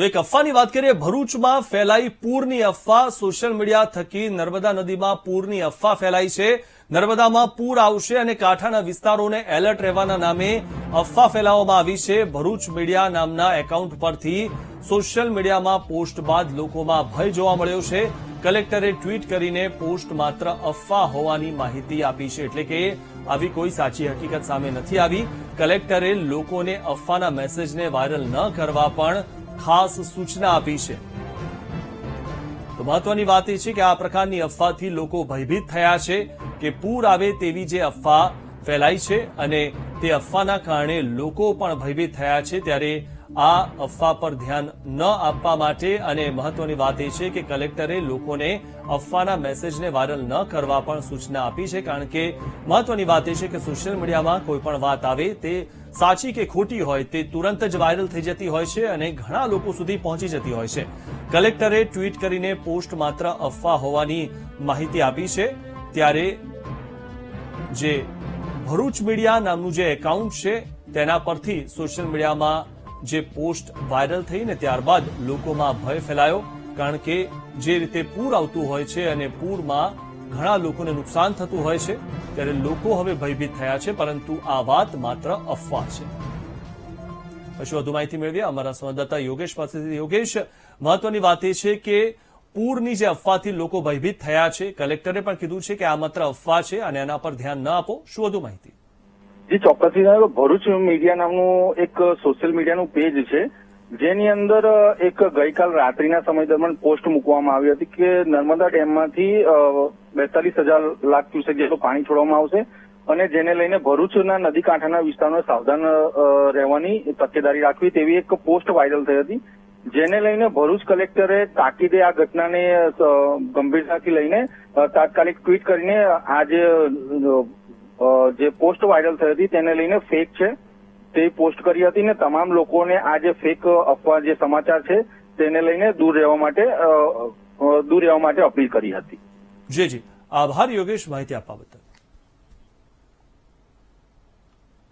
તો એક અફવાની વાત કરીએ, ભરૂચમાં ફેલાઈ પૂરની અફવા. સોશિયલ મીડિયા થકી નર્મદા નદીમાં પૂરની અફવા ફેલાઈ છે. નર્મદામાં પૂર આવશે અને કાંઠાના વિસ્તારોને એલર્ટ રહેવાના નામે અફવા ફેલાવવામાં આવી છે. ભરૂચ મીડિયા નામના એકાઉન્ટ પરથી સોશિયલ મીડિયામાં પોસ્ટ બાદ લોકોમાં ભય જોવા મળ્યો છે. કલેક્ટરે ટ્વીટ કરીને પોસ્ટ માત્ર અફવા હોવાની માહિતી આપી છે. એટલે કે આવી કોઈ સાચી હકીકત સામે નથી આવી. કલેક્ટરે લોકોને અફવાના મેસેજને વાયરલ ન કરવા પણ ખાસ સૂચના આપી છે. તો મહત્વની વાત એ છે કે આ પ્રકારની અફવાથી લોકો ભયભીત થયા છે કે પૂર આવે તેવી જે અફવા ફેલાઈ છે અને તે અફવાના કારણે લોકો પણ ભયભીત થયા છે ત્યારે આ અફવા પર ધ્યાન ન આપવા માટે અને મહત્વની વાત એ છે કે કલેક્ટરે લોકોને અફવાના મેસેજને વાયરલ ન કરવા પણ સૂચના આપી છે, કારણ કે મહત્વની વાત એ છે કે સોશિયલ મીડિયામાં કોઈ પણ વાત આવે તે સાચી કે ખોટી હોય તે તુરંત જ વાયરલ થઈ જતી હોય છે અને ઘણા લોકો સુધી પહોંચી જતી હોય છે. કલેક્ટરે ટ્વીટ કરીને પોસ્ટ માત્ર અફવા હોવાની માહિતી આપી છે, ત્યારે જે ભરૂચ મીડિયા નામનું જે એકાઉન્ટ છે તેના પરથી સોશિયલ મીડિયામાં જે પોસ્ટ વાયરલ થઈ ને ત્યારબાદ લોકોમાં ભય ફેલાયો, કારણ કે જે રીતે પૂર આવતું હોય છે અને પૂરમાં ઘણા લોકોને નુકસાન થતું હોય છે, ત્યારે લોકો હવે ભયભીત થયા છે, પરંતુ આ વાત માત્ર અફવા છે. પછી વધુ માહિતી મેળવીએ. અમારા સંવાદદાતા યોગેશ પાસેથી. યોગેશ, મહત્વની વાત એ છે કે પૂરની જે અફવાથી લોકો ભયભીત થયા છે, કલેક્ટરે પણ કીધું છે કે આ માત્ર અફવા છે અને એના પર ધ્યાન ન આપો. શું વધુ માહિતી? જી ચોક્કસથી ભરૂચ મીડિયા નામનું એક સોશિયલ મીડિયાનું પેજ છે, જેની અંદર એક ગઈકાલ રાત્રિના સમય દરમિયાન પોસ્ટ મૂકવામાં આવી હતી કે નર્મદા ડેમમાંથી બેતાલીસ હજાર લાખ ક્યુસેક જેટલું પાણી છોડવામાં આવશે અને જેને લઈને ભરૂચના નદી કાંઠાના વિસ્તારોને સાવધાન રહેવાની તકેદારી રાખવી તેવી એક પોસ્ટ વાયરલ થઈ હતી. જેને લઈને ભરૂચ કલેક્ટરે તાકીદે આ ઘટનાને ગંભીરતાથી લઈને તાત્કાલિક ટ્વીટ કરીને, આ જે પોસ્ટ વાયરલ થઈ હતી તેને લઈને ફેક છે. તે પોસ્ટ કરી હતી ને તમામ લોકોને આ જે ફેક અફવા જે સમાચાર છે તેને લઈને દૂર રહેવા માટે દૂર રહેવા માટે અપીલ કરી હતી. જી જી. આભાર, યોગેશ. માહિતી આપવા બદલ.